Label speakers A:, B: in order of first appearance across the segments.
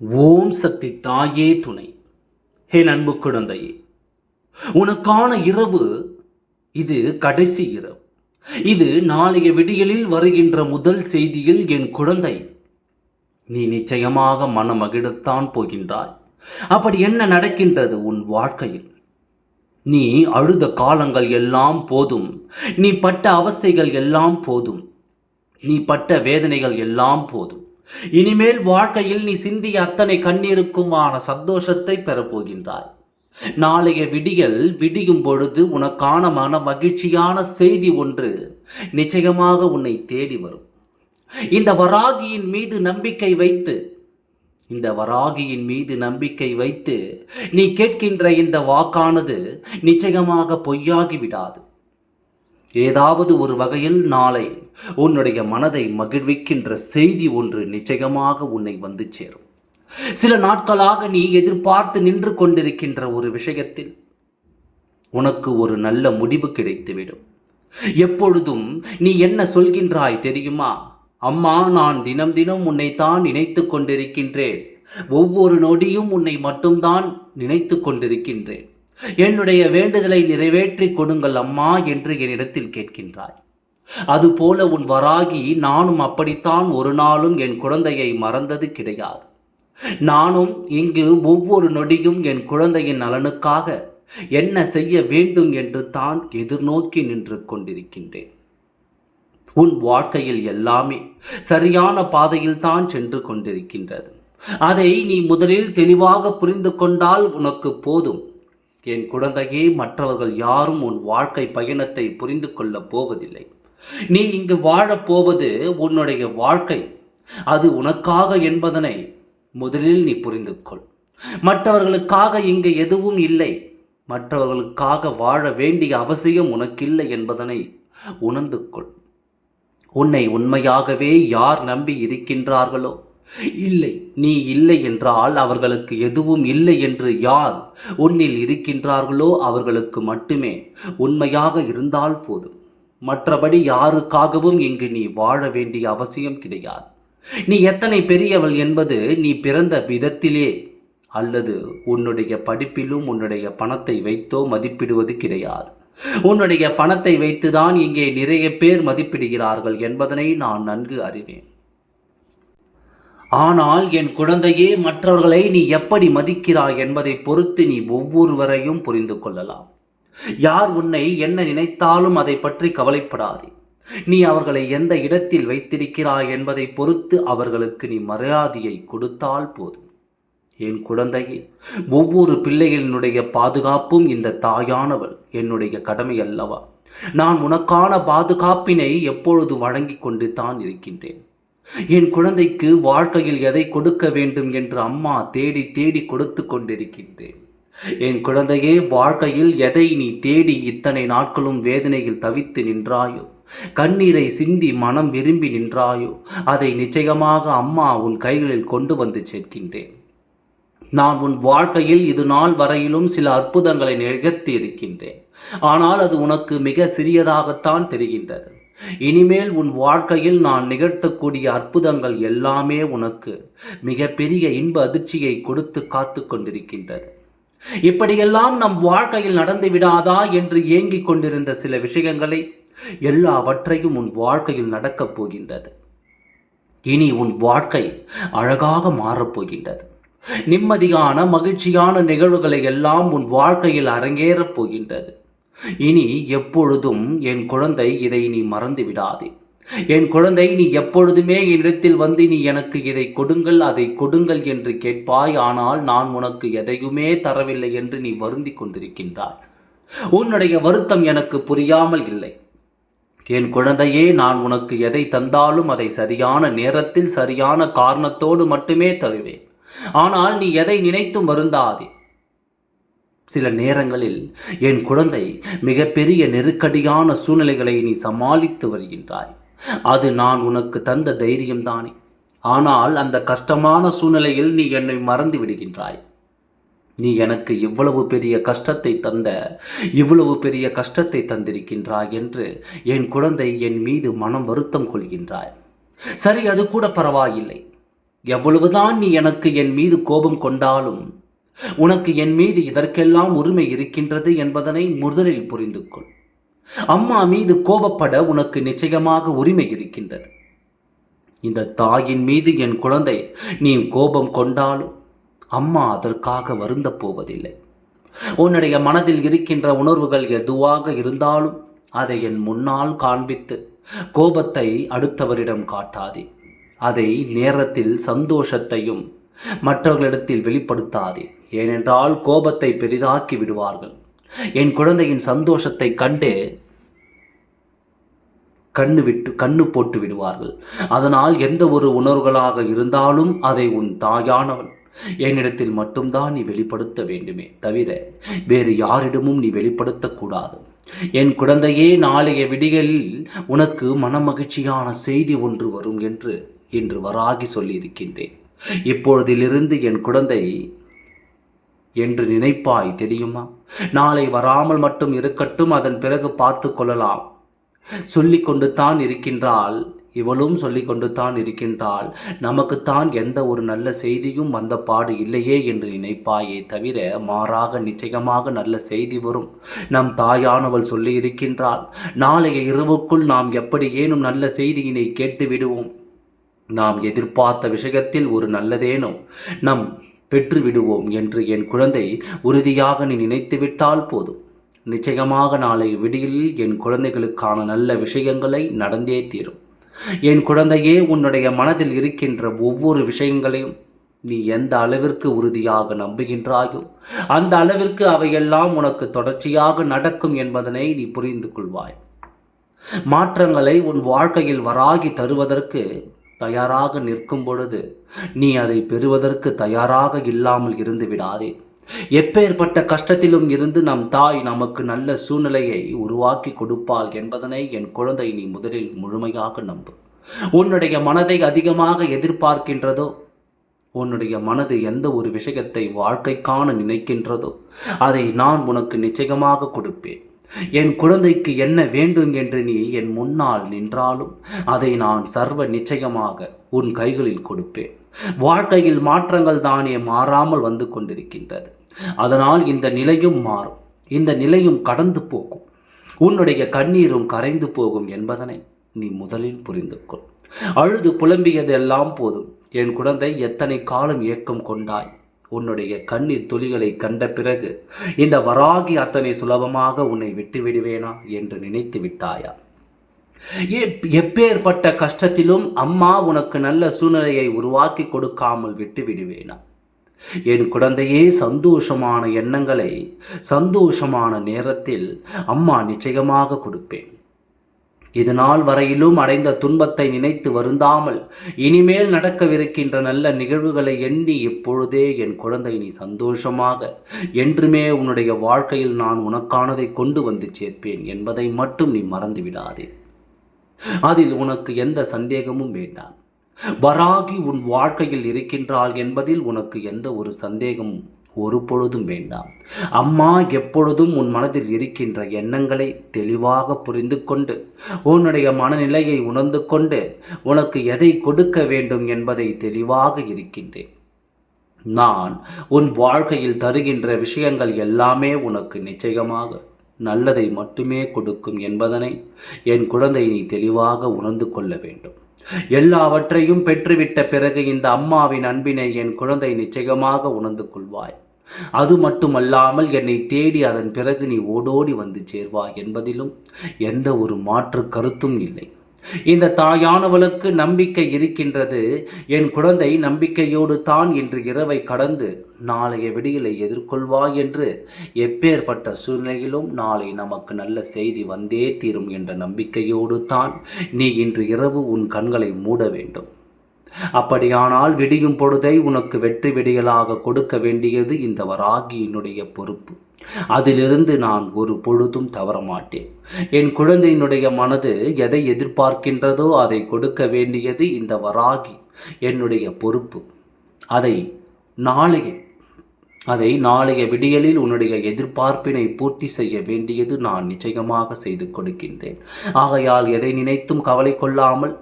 A: ஓம் சக்தி தாயே துணை. ஹே அன்பு குழந்தையே உனக்கான இரவு இது கடைசி இரவு. இது நாளைய விடியலில் வருகின்ற முதல் செய்தியில் என் குழந்தை. நீ நிச்சயமாக மனமகிழத்தான் போகின்றாய். அப்படி என்ன நடக்கின்றது உன் வாழ்க்கையில்? நீ அழுத காலங்கள் எல்லாம் போதும். நீ பட்ட அவஸ்தைகள் எல்லாம் போதும். நீ பட்ட வேதனைகள் எல்லாம் போதும். இனிமேல் வாழ்க்கையில் நீ சிந்திய அத்தனை கண்ணீருக்குமான சந்தோஷத்தை பெறப்போகின்றாய். நாளைய விடியல் விடியும் பொழுது உனக்கான மன மகிழ்ச்சியான செய்தி ஒன்று நிச்சயமாக உன்னை தேடி வரும். இந்த வராகியின் மீது நம்பிக்கை வைத்து இந்த வராகியின் மீது நம்பிக்கை வைத்து நீ கேட்கின்ற இந்த வாக்கானது நிச்சயமாக பொய்யாகி விடாது ஏதாவது ஒரு வகையில் நாளை உன்னுடைய மனதை மகிழ்விக்கின்ற செய்தி ஒன்று நிச்சயமாக உன்னை வந்து சேரும். சில நாட்களாக நீ எதிர்பார்த்து நின்று கொண்டிருக்கின்ற ஒரு விஷயத்தில் உனக்கு ஒரு நல்ல முடிவு கிடைத்துவிடும். எப்பொழுதும் நீ என்ன சொல்கின்றாய் தெரியுமா? அம்மா நான் தினம் தினம் உன்னைத்தான் நினைத்து கொண்டிருக்கின்றேன். ஒவ்வொரு நொடியும் உன்னை மட்டும்தான் நினைத்து கொண்டிருக்கின்றேன். என்னுடைய வேண்டுதலை நிறைவேற்றி கொடுங்கள் அம்மா என்று என்னிடத்தில் கேட்கின்றாய். அதுபோல உன் வராகி நானும் அப்படித்தான் ஒரு நாளும் என் குழந்தையை மறந்தது கிடையாது. நானும் இங்கு ஒவ்வொரு நொடியும் என் குழந்தையின் நலனுக்காக என்ன செய்ய வேண்டும் என்று தான் எதிர்நோக்கி நின்று கொண்டிருக்கின்றேன். உன் வாழ்க்கையில் எல்லாமே சரியான பாதையில் தான் சென்று கொண்டிருக்கின்றது. அதை நீ முதலில் தெளிவாக புரிந்து கொண்டால் உனக்கு போதும். என் குழந்தையே மற்றவர்கள் யாரும் உன் வாழ்க்கை பயணத்தை புரிந்து கொள்ளப் போவதில்லை. நீ இங்கு வாழப்போவது உன்னுடைய வாழ்க்கை. அது உனக்காக என்பதனை முதலில் நீ புரிந்து கொள் மற்றவர்களுக்காக இங்கு எதுவும் இல்லை. மற்றவர்களுக்காக வாழ வேண்டிய அவசியம் உனக்கில்லை என்பதனை உணர்ந்து கொள் உன்னை உண்மையாகவே யார் நம்பி இருக்கின்றார்களோ இல்லை நீ இல்லை என்றால் அவர்களுக்கு எதுவும் இல்லை என்று யார் உன்னில் இருக்கின்றார்களோ அவர்களுக்கு மட்டுமே. உண்மையாக இருந்தால் போதும். மற்றபடி யாருக்காகவும் இங்கு நீ வாழ வேண்டிய அவசியம் கிடையாது. நீ எத்தனை பெரியவள் என்பது நீ பிறந்த விதத்திலே அல்லது உன்னுடைய படிப்பிலும் உன்னுடைய பணத்தை வைத்தோ மதிப்பிடுவது கிடையாது. உன்னுடைய பணத்தை வைத்துதான் இங்கே நிறைய பேர் மதிப்பிடுகிறார்கள் என்பதனை நான் நன்கு அறிவேன். ஆனால் என் குழந்தையே மற்றவர்களை நீ எப்படி மதிக்கிறாய் என்பதை பொறுத்து நீ ஒவ்வொருவரையும் புரிந்து கொள்ளலாம். யார் உன்னை என்ன நினைத்தாலும் அதை பற்றி கவலைப்படாதே. நீ அவர்களை எந்த இடத்தில் வைத்திருக்கிறாய் என்பதை பொறுத்து அவர்களுக்கு நீ மரியாதையை கொடுத்தால் போதும். என் குழந்தையே ஒவ்வொரு பிள்ளைகளினுடைய பாதுகாப்பும் இந்த தாயானவள் என்னுடைய கடமை அல்லவா? நான் உனக்கான பாதுகாப்பினை எப்பொழுது வழங்கி கொண்டு தான் இருக்கின்றேன். என் குழந்தைக்கு வாழ்க்கையில் எதை கொடுக்க வேண்டும் என்று அம்மா தேடி தேடி கொடுத்து கொண்டிருக்கின்றேன். என் குழந்தையே வாழ்க்கையில் எதை நீ தேடி இத்தனை நாட்களும் வேதனையில் தவித்து நின்றாயோ? கண்ணீரை சிந்தி மனம் விரும்பி நின்றாயோ? அதை நிச்சயமாக அம்மா உன் கைகளில் கொண்டு வந்து சேர்க்கின்றேன். நான் உன் வாழ்க்கையில் இது நாள் வரையிலும் சில அற்புதங்களை நிகழ்த்தி இருக்கின்றேன் ஆனால் அது உனக்கு மிக சிறியதாகத்தான் தெரிகின்றது. இனிமேல் உன் வாழ்க்கையில் நான் நிகழ்த்தக்கூடிய அற்புதங்கள் எல்லாமே உனக்கு மிகப்பெரிய இன்ப அதிர்ச்சியை கொடுத்து காத்து கொண்டிருக்கின்றது. இப்படியெல்லாம் நம் வாழ்க்கையில் நடந்து விடாதா என்று ஏங்கிக் கொண்டிருந்த சில விஷயங்களை எல்லாவற்றையும் உன் வாழ்க்கையில் நடக்கப் போகின்றது. இனி உன் வாழ்க்கை அழகாக மாறப்போகின்றது நிம்மதியான மகிழ்ச்சியான நிகழ்வுகளை எல்லாம் உன் வாழ்க்கையில் அரங்கேறப் போகின்றது. இனி எப்பொழுதும் என் குழந்தை இதை நீ மறந்து விடாதே. என் குழந்தை நீ எப்பொழுதுமே என்னிடத்தில் வந்து நீ எனக்கு இதை கொடுங்கள் அதை கொடுங்கள் என்று கேட்பாய். ஆனால் நான் உனக்கு எதையுமே தரவில்லை என்று நீ வருந்தி கொண்டிருக்கின்றாய். உன்னுடைய வருத்தம் எனக்கு புரியாமல் இல்லை. என் குழந்தையே நான் உனக்கு எதை தந்தாலும் அதை சரியான நேரத்தில் சரியான காரணத்தோடு மட்டுமே தருவேன். ஆனால் நீ எதை நினைத்தும் வருந்தாதே. சில நேரங்களில் என் குழந்தை மிகப்பெரிய நெருக்கடியான சூழ்நிலைகளை நீ சமாளித்து வருகின்றாய். அது நான் உனக்கு தந்த தைரியம்தானே. ஆனால் அந்த கஷ்டமான சூழ்நிலையில் நீ என்னை மறந்து விடுகின்றாய். நீ எனக்கு இவ்வளவு பெரிய கஷ்டத்தை தந்த இவ்வளவு பெரிய கஷ்டத்தை தந்திருக்கின்றாய் என்று என் குழந்தை என் மீது மனம் வருத்தம் கொள்கின்றாய். சரி அது கூட பரவாயில்லை. எவ்வளவுதான் நீ எனக்கு என் மீது கோபம் கொண்டாலும் உனக்கு என் மீது இதற்கெல்லாம் உரிமை இருக்கின்றது என்பதனை முதலில் புரிந்து கொள் அம்மா மீது கோபப்பட உனக்கு நிச்சயமாக உரிமை இருக்கின்றது. இந்த தாயின் மீது என் குழந்தை நீ கோபம் கொண்டாலும் அம்மா அதற்காக வருந்த போவதில்லை. உன்னுடைய மனதில் இருக்கின்ற உணர்வுகள் எதுவாக இருந்தாலும் அதை என் முன்னால் காண்பித்து கோபத்தை அடுத்தவரிடம் காட்டாதே. அதை நேரத்தில் சந்தோஷத்தையும் மற்றவர்களிடத்தில் வெளிப்படுத்தாதே. ஏனென்றால் கோபத்தை பெரிதாக்கி விடுவார்கள். என் குழந்தையின் சந்தோஷத்தை கண்டு கண்ணு விட்டு கண்ணு போட்டு விடுவார்கள். அதனால் எந்த ஒரு உணர்வுகளாக இருந்தாலும் அதை உன் தாயானவன் என்னிடத்தில் மட்டும்தான் நீ வெளிப்படுத்த வேண்டுமே தவிர வேறு யாரிடமும் நீ வெளிப்படுத்தக்கூடாது என் குழந்தையே நாளைய விடிகளில் உனக்கு மனமகிழ்ச்சியான செய்தி ஒன்று வரும் என்று இன்று வராகி சொல்லியிருக்கின்றேன். இப்பொழுதிலிருந்து என் குழந்தை என்று நினைப்பாய் தெரியுமா? நாளை வராமல் மட்டும் இருக்கட்டும் அதன் பிறகு பார்த்து கொள்ளலாம். சொல்லி கொண்டு தான் இருக்கின்றாள். இவளும் சொல்லி கொண்டு தான் இருக்கின்றாள். நமக்குத்தான் எந்த ஒரு நல்ல செய்தியும் வந்த பாடு இல்லையே என்று நினைப்பாயே தவிர மாறாக நிச்சயமாக நல்ல செய்தி வரும். நம் தாயானவள் சொல்லி இருக்கின்றாள் நாளைய இரவுக்குள் நாம் எப்படி ஏனும் நல்ல செய்தியினை கேட்டு விடுவோம்? நாம் எதிர்பார்த்த விஷயத்தில் ஒரு நல்லதேனும் நம் பெற்று விடுவோம் என்று என் குழந்தை உறுதியாக நீ நினைத்துவிட்டால் போதும். நிச்சயமாக நாளை விடியில் என் குழந்தைகளுக்கான நல்ல விஷயங்களை நடந்தே தீரும். என் குழந்தையே உன்னுடைய மனதில் இருக்கின்ற ஒவ்வொரு விஷயங்களையும் நீ எந்த அளவிற்கு உறுதியாக நம்புகின்றாயோ அந்த அளவிற்கு அவையெல்லாம் உனக்கு தொடர்ச்சியாக நடக்கும் என்பதனை நீ புரிந்து கொள்வாய் மாற்றங்களை உன் வாழ்க்கையில் வராகி தருவதற்கு தயாராக நிற்கும் பொழுது நீ அதை பெறுவதற்கு தயாராக இல்லாமல் இருந்து விடாதே. எப்பேற்பட்ட கஷ்டத்திலும் இருந்து நம் தாய் நமக்கு நல்ல சூழ்நிலையை உருவாக்கி கொடுப்பாள் என்பதனை என் குழந்தை நீ முதலில் முழுமையாக நம்பு. உன்னுடைய மனதை அதிகமாக எதிர்பார்க்கின்றதோ? உன்னுடைய மனது எந்த ஒரு விஷயத்தை வாழ்க்கைக்கான நினைக்கின்றதோ? அதை நான் உனக்கு நிச்சயமாக கொடுப்பேன். என் குழந்தைக்கு என்ன வேண்டும் என்று நீ என் முன்னால் நின்றாலும் அதை நான் சர்வ நிச்சயமாக உன் கைகளில் கொடுப்பேன். வாழ்க்கையில் மாற்றங்கள் தானே மாறாமல் வந்து கொண்டிருக்கின்றது. அதனால் இந்த நிலையும் மாறும். இந்த நிலையும் கடந்து போகும். உன்னுடைய கண்ணீரும் கரைந்து போகும் என்பதனை நீ முதலில் புரிந்து கொள் அழுது புலம்பியதெல்லாம் போதும். என் குழந்தை எத்தனை காலம் ஏக்கம் கொண்டாய்? உன்னுடைய கண்ணீர் துளிகளை கண்ட பிறகு இந்த வராகி அத்தனை சுலபமாக உன்னை விட்டு விடுவேனா என்று நினைத்து விட்டாயா? எப்பேற்பட்ட கஷ்டத்திலும் அம்மா உனக்கு நல்ல சூழ்நிலையை உருவாக்கி கொடுக்காமல் விட்டு விடுவேனா? என் குழந்தையே சந்தோஷமான எண்ணங்களை சந்தோஷமான நேரத்தில் அம்மா நிச்சயமாக கொடுப்பேன். இது நாள் வரையிலும் அடைந்த துன்பத்தை நினைத்து வருந்தாமல் இனிமேல் நடக்கவிருக்கின்ற நல்ல நிகழ்வுகளை எண்ணி இப்பொழுதே என் குழந்தை நீ சந்தோஷமாக என்றுமே உன்னுடைய வாழ்க்கையில் நான் உனக்கானதை கொண்டு வந்து சேர்ப்பேன் என்பதை மட்டும் நீ மறந்து விடாதே அதில் உனக்கு எந்த சந்தேகமும் வேண்டாம். வராகி உன் வாழ்க்கையில் இருக்கின்றாள் என்பதில் உனக்கு எந்த ஒரு சந்தேகமும் ஒரு பொழுதும் வேண்டாம். அம்மா எப்பொழுதும் உன் மனதில் இருக்கின்ற எண்ணங்களை தெளிவாக புரிந்து கொண்டு உன்னுடைய மனநிலையை உணர்ந்து கொண்டு உனக்கு எதை கொடுக்க வேண்டும் என்பதை தெளிவாக இருக்கின்றேன். நான் உன் வாழ்க்கையில் தருகின்ற விஷயங்கள் எல்லாமே உனக்கு நிச்சயமாக நல்லதை மட்டுமே கொடுக்கும் என்பதனை என் குழந்தை நீ தெளிவாக உணர்ந்து கொள்ள வேண்டும். எல்லாவற்றையும் பெற்றுவிட்ட பிறகு இந்த அம்மாவின் அன்பினை என் குழந்தை நிச்சயமாக உணர்ந்து கொள்வாய். அது மட்டுமல்லாமல் என்னை தேடி அதன் பிறகு நீ ஓடோடி வந்து சேர்வாய் என்பதிலும் எந்த ஒரு மாற்று கருத்தும் இல்லை. இந்த தாயானவளுக்கு நம்பிக்கை இருக்கின்றது. என் குழந்தை நம்பிக்கையோடு தான் இன்று இரவை கடந்து நாளைய விடியலை எதிர்கொள்வாய் என்று எப்பேற்பட்ட சூழ்நிலையிலும் நாளை நமக்கு நல்ல செய்தி வந்தே தீரும் என்ற நம்பிக்கையோடு தான் நீ இன்று இரவு உன் கண்களை மூட வேண்டும். அப்படியானால் விடியும் பொழுதை உனக்கு வெற்றி விடியலாக கொடுக்க வேண்டியது இந்த வராகியினுடைய பொறுப்பு. அதிலிருந்து நான் ஒரு பொழுதும் தவற மாட்டேன் என் குழந்தையினுடைய மனது எதை எதிர்பார்க்கின்றதோ அதை கொடுக்க வேண்டியது இந்த வராகி என்னுடைய பொறுப்பு. அதை நாளைய அதை நாளைய விடியலில் உன்னுடைய எதிர்பார்ப்பினை பூர்த்தி செய்ய வேண்டியது நான் நிச்சயமாக செய்து கொடுக்கின்றேன். ஆகையால் எதை நினைத்தும் கவலை கொள்ளாமல்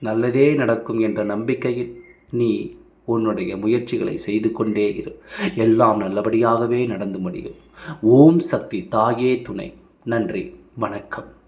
A: நல்லதே நடக்கும் என்ற நம்பிக்கையில் நீ உன்னுடைய முயற்சிகளை செய்து கொண்டே இரு. எல்லாம் நல்லபடியாகவே நடந்து முடியும். ஓம் சக்தி தாயே துணை. நன்றி. வணக்கம்.